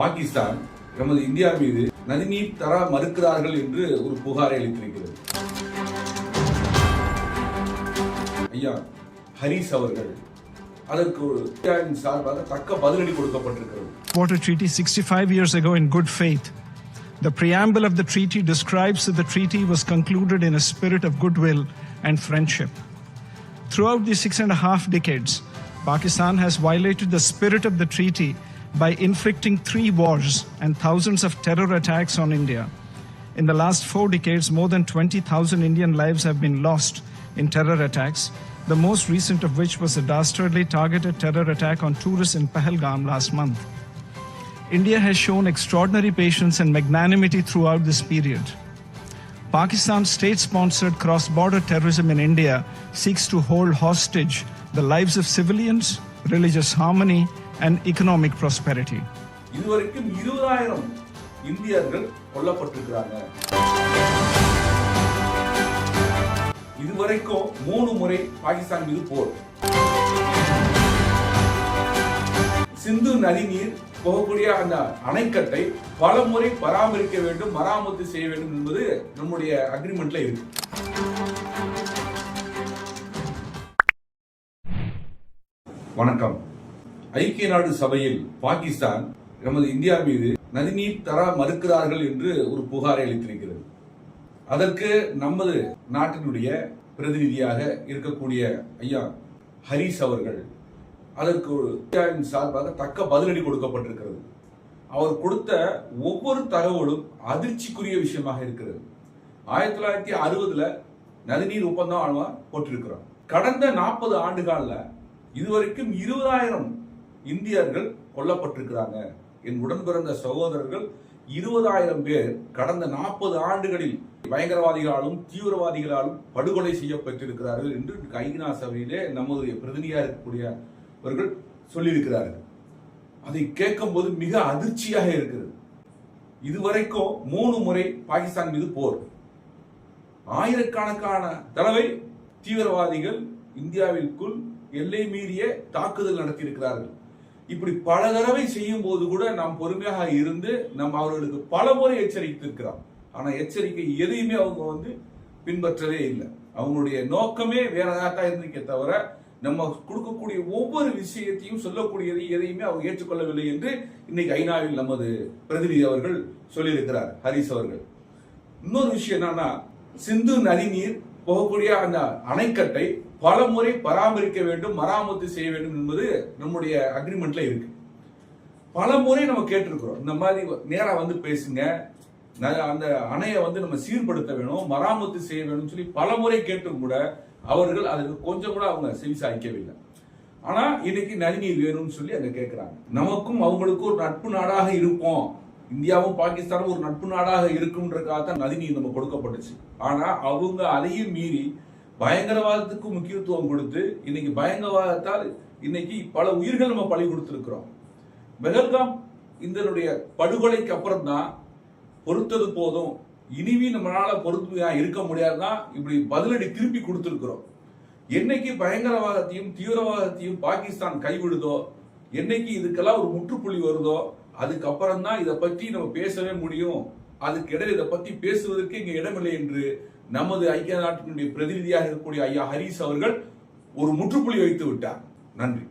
பாகிஸ்தான் நமது இந்தியா மீது நதிநீர் தர மறுக்கிறார்கள் என்று ஒரு புகாரை அளித்திருக்கிறது ஐயா ஹரிஸ் அவர்கள் அதற்கு ஒரு இந்தியாவின் சார்பாக தக்க பதிலடி கொடுக்கப்பட்டிருக்கிறது Water Treaty 65 years ago in good faith. The preamble of the treaty describes that the treaty was concluded in a spirit of goodwill and friendship. Throughout these six and a half decades, Pakistan has violated the spirit of the treaty by inflicting three wars and thousands of terror attacks on India. In the last four decades, more than 20,000 Indian lives have been lost in terror attacks, the most recent of which was a dastardly targeted terror attack on tourists in Pahalgam last month. India has shown extraordinary patience and magnanimity throughout this period. Pakistan's state sponsored cross border terrorism in India seeks to hold hostage the lives of civilians, religious harmony, and economic prosperity. இதுவரைக்கும் இருபதாயிரம் இந்தியர்கள் கொல்லப்பட்டிருக்கிறாங்க. இதுவரைக்கும் மூணு முறை பாகிஸ்தான் மீது போர். சிந்து நதி நீர் போகக்கூடிய அந்த அணைக்கட்டை பல முறை பராமரிக்க வேண்டும் மராமத்து செய்ய வேண்டும் என்பது நம்முடைய அக்ரிமெண்ட்ல இருக்கு. வணக்கம். ஐக்கிய நாடு சபையில் பாகிஸ்தான் நமது இந்தியா மீது நதிநீர் தர மறுக்கிறார்கள் என்று ஒரு புகாரை அளித்திருக்கிறது. அதற்கு நமது நாட்டினுடைய பிரதிநிதியாக இருக்கக்கூடிய ஐயா ஹரிஸ் அவர்கள் அதற்கு இந்தியாவின் சார்பாக தக்க பதிலடி கொடுக்கப்பட்டிருக்கிறது. அவர் கொடுத்த ஒவ்வொரு தகவலும் அதிர்ச்சிக்குரிய விஷயமாக இருக்கிறது. ஆயிரத்தி தொள்ளாயிரத்தி அறுபதுல நதிநீர் ஒப்பந்தம் போட்டிருக்கிறோம் கடந்த நாற்பது ஆண்டுகால இதுவரைக்கும் இருபதாயிரம் இந்தியர்கள் கொல்லப்பட்டிருக்கிறாங்க. என் உடன் பிறந்த சகோதரர்கள் இருபதாயிரம் பேர் கடந்த நாற்பது ஆண்டுகளில் பயங்கரவாதிகளாலும் தீவிரவாதிகளாலும் படுகொலை செய்யப்பட்டிருக்கிறார்கள் என்று ஐநா சபையிலே நமது பிரதிநிதியாக இருக்கக்கூடியவர்கள் சொல்லியிருக்கிறார்கள். அதை கேட்கும்போது மிக அதிர்ச்சியாக இருக்கிறது இதுவரைக்கும் மூணு முறை பாகிஸ்தான் மீது போர். ஆயிரக்கணக்கான தடவை தீவிரவாதிகள் இந்தியாவிற்குள் எல்லை மீறிய தாக்குதல் நடத்தியிருக்கிறார்கள். இப்படி பல தடவை செய்யும் போது கூட நாம் பொறுமையாக இருந்து நம்ம அவர்களுக்கு பல முறை எச்சரித்திருக்கிறோம். ஆனால் எச்சரிக்கை எதையுமே அவங்க வந்து பின்பற்றவே இல்லை. அவங்களுடைய நோக்கமே வேறதாக இருந்துக்கே தவிர நம்ம கொடுக்கக்கூடிய ஒவ்வொரு விஷயத்தையும் சொல்லக்கூடியதை எதையுமே அவங்க ஏற்றுக்கொள்ளவில்லை என்று இன்னைக்கு ஐநாவில் நமது பிரதிநிதி அவர்கள் சொல்லியிருக்கிறார் ஹரிஸ் அவர்கள். இன்னொரு விஷயம் என்னன்னா சிந்து நதி நீர் போகக்கூடிய அந்த அணைக்கட்டை பல முறை பராமரிக்க வேண்டும் மராமத்து செய்ய வேண்டும் என்பது நம்முடைய அக்ரிமெண்ட்ல இருக்கு. பல முறை நம்ம கேட்டிருக்கிறோம். இந்த மாதிரி நேரா வந்து பேசுங்க. ந- அந்த அணையை வந்து நம்ம சீர்படுத்த வேணும் மராமத்து செய்ய வேணும்னு சொல்லி பல முறை கேட்டும் கூட அவர்கள் அதுக்கு கொஞ்சம் கூட அவங்க செவி சாய்க்கவில்லை. ஆனா இன்னைக்கு நதிநீர் வேணும்னு சொல்லி அதை கேட்கிறாங்க நமக்கும் அவங்களுக்கும் ஒரு நட்பு நாடாக இருப்போம். இந்தியாவும் பாகிஸ்தானும் ஒரு நட்பு நாடாக இருக்கும்ன்றக்காக தான் நதிநீர் நம்ம கொடுக்கப்பட்டுச்சு. ஆனா அவங்க அதையும் மீறி பயங்கரவாதத்துக்கு முக்கியத்துவம் கொடுத்து இன்னைக்கு பயங்கரவாதத்தால் இன்னைக்கு பல உயிர்கள் நம்ம பழி கொடுத்துருக்குறோம். பெஹல்காம் இதனுடைய படுகொலைக்கு அப்புறம் தான் பொறுத்தது போதும். இனிமே நம்மளால பொறுத்து இருக்க முடியாதுதான். இப்படி பதிலடி திருப்பி கொடுத்துருக்குறோம். என்னைக்கு பயங்கரவாதத்தையும் தீவிரவாதத்தையும் பாகிஸ்தான் கைவிடுதோ என்னைக்கு இதுக்கெல்லாம் ஒரு முற்றுப்புள்ளி வருதோ அதுக்கப்புறம் தான் இதை பற்றி நம்ம பேசவே முடியும். அதுக்கு இடையில இதை பத்தி பேசுவதற்கு இங்க இடமில்லை என்று நமது ஐக்கிய நாட்டினுடைய பிரதிநிதியாக இருக்கக்கூடிய ஐயா ஹரீஸ் அவர்கள் ஒரு முற்றுப்புள்ளி வைத்து விட்டார். நன்றி.